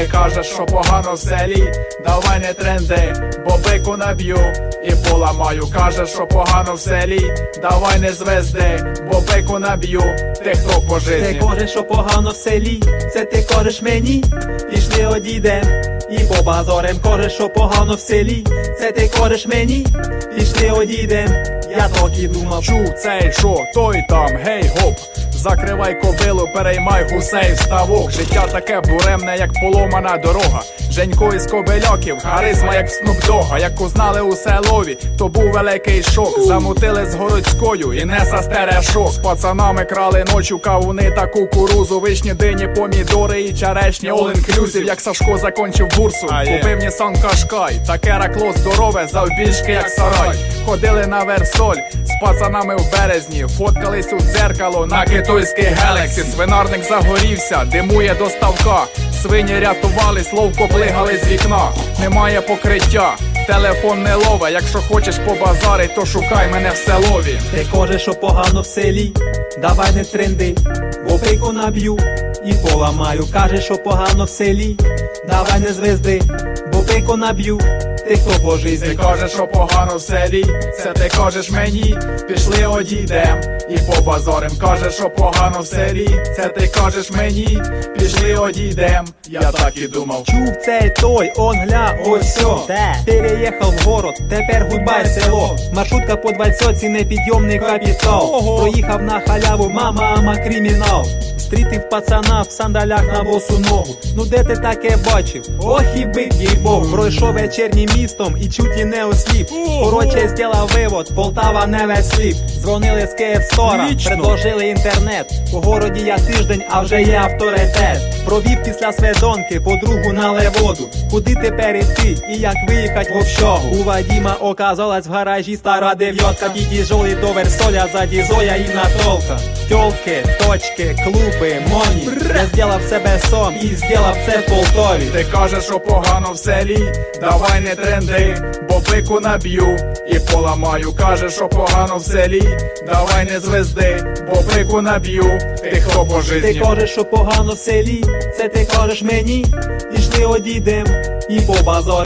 Ти кажеш, що погано в селі, давай не тренди, бо бику наб'ю і поламаю. Кажеш, що погано в селі, давай не звезди, бо бику наб'ю, ти хто по Ти житті. кажеш, що погано в селі, це ти кажеш мені, пішли одійдем і побазорем кажеш, що погано в селі, це ти кажеш мені, пішли одійдем, я так і думав. Чув цей шо, той там, гей гоп. Закривай кобилу, переймай гусей ставок. Життя таке буремне, як поломана дорога. Женько із кобильоків, харизма, як в Снупдога. Як узнали у селові, то був великий шок. Замутили з городською і не састере шок. З пацанами крали ночу кавуни та кукурузу. Вишні, дині, помідори і черешні. All inclusive, як Сашко закончив бурсу. Купив Нісан Кашкай, таке ракло здорове, завбільшки, як сарай. Ходили на Версоль з пацанами в березні, фоткались у дзеркало на китайський гелексі. Свинарник загорівся, димує до ставка. Свині рятувались, ловко плигали з вікна. Немає покриття, телефон не лове. Якщо хочеш побазарить, то шукай мене в селові. Ти кажеш, що погано в селі, давай не тренди, бо пику наб'ю і поламаю. Кажеш, що погано в селі, давай не звезди, бо пику наб'ю, ти хто по Ти кажеш, що погано в селі, це ти кажеш мені, пішли одійдем і побазорим. Кажеш, що погано в селі, це ти кажеш мені, пішли одійдем. Я так і думав. Чув цей той, он гля, ось сьо. Переїхав в город, тепер гудбай село. Маршрутка по двадцятці, непідйомний капітал. Проїхав на халяву, мама, ама кримінал. Стрітив пацана в сандалях на босу ногу. Ну де ти таке бачив? Ох і бик, їй Бог. Пройшов вечірнім містом і чуть і не осліп. Короче, зділав вивод, Полтава не весь сліп. Дзвонили з Київстора, предложили інтернет. У городі я тиждень, а вже є авторитет. Провів після сведонки, подругу нале воду. Куди тепер іти і як виїхать в общогу? У Вадіма оказалась в гаражі стара дев'ятка. Під'їжджали до Версоля, заді Зоя і Натолка. Тьолки, точки, клуби, моні. Я зділав себе сам і зділав це в Полтові. Ти кажеш, що погано в селі, давай не тренди, бо пику наб'ю і поламаю. Кажеш, що погано в селі, давай не звезди, бо пику наб'ю, ти хто по Ти житті. кажеш, що погано в селі, це ти кажеш мені, пішли одійдем і по базор.